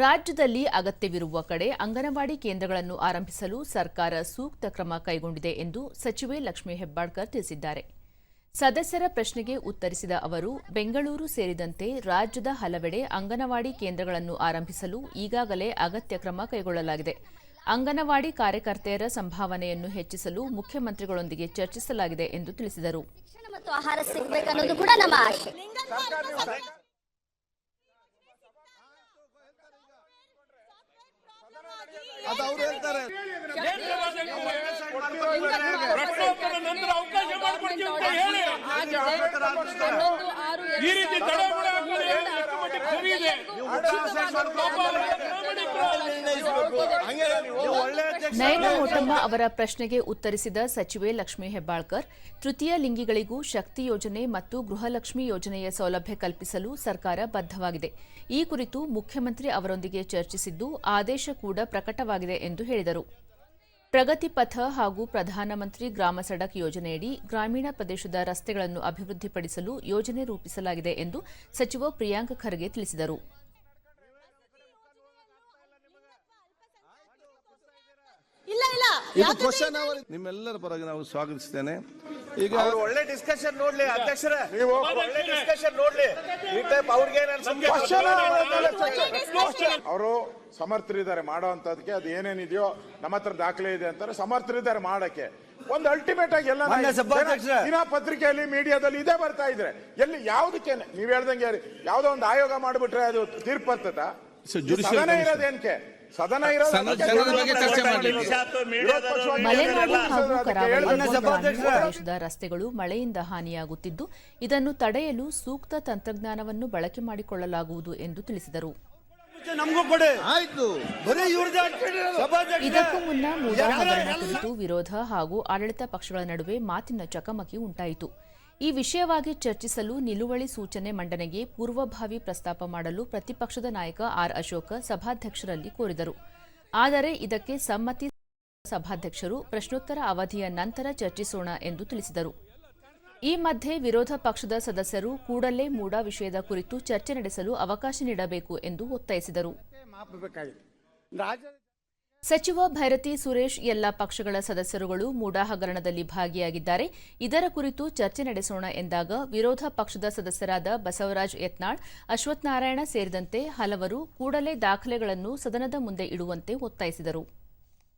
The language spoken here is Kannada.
ರಾಜ್ಯದಲ್ಲಿ ಅಗತ್ಯವಿರುವ ಕಡೆ ಅಂಗನವಾಡಿ ಕೇಂದ್ರಗಳನ್ನು ಆರಂಭಿಸಲು ಸರ್ಕಾರ ಸೂಕ್ತ ಕ್ರಮ ಕೈಗೊಂಡಿದೆ ಎಂದು ಸಚಿವೆ ಲಕ್ಷ್ಮೀ ಹೆಬ್ಬಾಳ್ಕರ್ ತಿಳಿಸಿದ್ದಾರೆ. ಸದಸ್ಯರ ಪ್ರಶ್ನೆಗೆ ಉತ್ತರಿಸಿದ ಅವರು ಬೆಂಗಳೂರು ಸೇರಿದಂತೆ ರಾಜ್ಯದ ಹಲವೆಡೆ ಅಂಗನವಾಡಿ ಕೇಂದ್ರಗಳನ್ನು ಆರಂಭಿಸಲು ಈಗಾಗಲೇ ಅಗತ್ಯ ಕ್ರಮ ಕೈಗೊಳ್ಳಲಾಗಿದೆ. ಅಂಗನವಾಡಿ ಕಾರ್ಯಕರ್ತೆಯರ ಸಂಭಾವನೆಯನ್ನು ಹೆಚ್ಚಿಸಲು ಮುಖ್ಯಮಂತ್ರಿಗಳೊಂದಿಗೆ ಚರ್ಚಿಸಲಾಗಿದೆ ಎಂದು ತಿಳಿಸಿದರು ಶಿಕ್ಷಣ ಮತ್ತು ಆಹಾರ ಸಿಗ್ಬೇಕನ್ನೋದು ಕೂಡ ನಮ್ಮ ಆಶೆ ಅದು ಅವ್ರು ಹೇಳ್ತಾರೆ. ಈ ರೀತಿ ಹಂಗೆ ನಯನ ಮೋಟಮ್ಮ ಅವರ ಪ್ರಶ್ನೆಗೆ ಉತ್ತರಿಸಿದ ಸಚಿವೆ ಲಕ್ಷ್ಮೀ ಹೆಬ್ಬಾಳ್ಕರ್ ತೃತೀಯ ಲಿಂಗಿಗಳಿಗೂ ಶಕ್ತಿ ಯೋಜನೆ ಮತ್ತು ಗೃಹಲಕ್ಷ್ಮಿ ಯೋಜನೆಯ ಸೌಲಭ್ಯ ಕಲ್ಪಿಸಲು ಸರ್ಕಾರ ಬದ್ಧವಾಗಿದೆ. ಈ ಕುರಿತು ಮುಖ್ಯಮಂತ್ರಿ ಅವರೊಂದಿಗೆ ಚರ್ಚಿಸಿದ್ದು ಆದೇಶ ಕೂಡ ಪ್ರಕಟವಾಗಿದೆ ಎಂದು ಹೇಳಿದರು. ಪ್ರಗತಿ ಪಥ ಹಾಗೂ ಪ್ರಧಾನಮಂತ್ರಿ ಗ್ರಾಮ ಸಡಕ್ ಯೋಜನೆಯಡಿ ಗ್ರಾಮೀಣ ಪ್ರದೇಶದ ರಸ್ತೆಗಳನ್ನು ಅಭಿವೃದ್ಧಿಪಡಿಸಲು ಯೋಜನೆ ರೂಪಿಸಲಾಗಿದೆ ಎಂದು ಸಚಿವ ಪ್ರಿಯಾಂಕ್ ಖರ್ಗೆ ತಿಳಿಸಿದರು. ಇದು ಕ್ವಶನ್ ಅವರ್ ನಿಮ್ಮೆಲ್ಲರ ಪರವಾಗಿ ನಾವು ಸ್ವಾಗತಿಸ್ತೇನೆ. ಈಗ ಒಳ್ಳೆ ಡಿಸ್ಕಷನ್ ನೋಡ್ಲಿ ಅಧ್ಯಕ್ಷರ. ನೀವು ಒಳ್ಳೆ ಡಿಸ್ಕಷನ್ ನೋಡ್ಲಿ. ಈ ಟೈಪ್ ಅವ್ರಿಗೆ ಅವರು ಸಮರ್ಥರಿದ್ದಾರೆ ಮಾಡೋ ಅಂತದಕ್ಕೆ ಅದು ಏನೇನಿದೆಯೋ ನಮ್ಮ ಹತ್ರ ದಾಖಲೆ ಇದೆ ಅಂತಾರೆ. ಸಮರ್ಥರಿದ್ದಾರೆ ಮಾಡಕ್ಕೆ. ಒಂದು ಅಲ್ಟಿಮೇಟ್ ಆಗಿ ಎಲ್ಲ ದಿನ ಪತ್ರಿಕೆಯಲ್ಲಿ ಮೀಡಿಯಾದಲ್ಲಿ ಇದೇ ಬರ್ತಾ ಇದ್ರೆ ಎಲ್ಲಿ ಯಾವ್ದಕ್ಕೆ ನೀವ್ ಹೇಳ್ದಂಗೆ ಯಾವ್ದೋ ಒಂದು ಆಯೋಗ ಮಾಡ್ಬಿಟ್ರೆ ಅದು ತೀರ್ಪು ಬರ್ತದ So, judicial ಇರೋದೇನ್ಕೆ? ಸದನ. ಪ್ರದೇಶದ ರಸ್ತೆಗಳು ಮಳೆಯಿಂದ ಹಾನಿಯಾಗುತ್ತಿದ್ದು ಇದನ್ನು ತಡೆಯಲು ಸೂಕ್ತ ತಂತ್ರಜ್ಞಾನವನ್ನು ಬಳಕೆ ಮಾಡಿಕೊಳ್ಳಲಾಗುವುದು ಎಂದು ತಿಳಿಸಿದರು. ಇದಕ್ಕೂ ಮುನ್ನ ಮೂಲ ಹಗರಣ ಕುರಿತು ವಿರೋಧ ಹಾಗೂ ಆಡಳಿತ ಪಕ್ಷಗಳ ನಡುವೆ ಮಾತಿನ ಚಕಮಕಿ ಉಂಟಾಯಿತು. ಈ ವಿಷಯವಾಗಿ ಚರ್ಚಿಸಲು ನಿಲುವಳಿ ಸೂಚನೆ ಮಂಡನೆಗೆ ಪೂರ್ವಭಾವಿ ಪ್ರಸ್ತಾಪ ಮಾಡಲು ಪ್ರತಿಪಕ್ಷದ ನಾಯಕ ಆರ್ ಅಶೋಕ ಸಭಾಧ್ಯಕ್ಷರಲ್ಲಿ ಕೋರಿದರು. ಆದರೆ ಇದಕ್ಕೆ ಸಮ್ಮತಿ ಸಭಾಧ್ಯಕ್ಷರು ಪ್ರಶ್ನೋತ್ತರ ಅವಧಿಯ ನಂತರ ಚರ್ಚಿಸೋಣ ಎಂದು ತಿಳಿಸಿದರು. ಈ ಮಧ್ಯೆ ವಿರೋಧ ಪಕ್ಷದ ಸದಸ್ಯರು ಕೂಡಲೇ ಮೂಡ ವಿಷಯದ ಕುರಿತು ಚರ್ಚೆ ನಡೆಸಲು ಅವಕಾಶ ನೀಡಬೇಕು ಎಂದು ಒತ್ತಾಯಿಸಿದರು. ಸಚಿವ ಭೈರತಿ ಸುರೇಶ್ ಎಲ್ಲ ಪಕ್ಷಗಳ ಸದಸ್ಯರುಗಳು ಮೂಡಾ ಹಗರಣದಲ್ಲಿ ಭಾಗಿಯಾಗಿದ್ದಾರೆ. ಇದರ ಕುರಿತು ಚರ್ಚೆ ನಡೆಸೋಣ ಎಂದಾಗ ವಿರೋಧ ಪಕ್ಷದ ಸದಸ್ಯರಾದ ಬಸವರಾಜ್ ಯತ್ನಾಳ್ ಅಶ್ವತ್ಥನಾರಾಯಣ ಸೇರಿದಂತೆ ಹಲವರು ಕೂಡಲೇ ದಾಖಲೆಗಳನ್ನು ಸದನದ ಮುಂದೆ ಇಡುವಂತೆ ಒತ್ತಾಯಿಸಿದರು.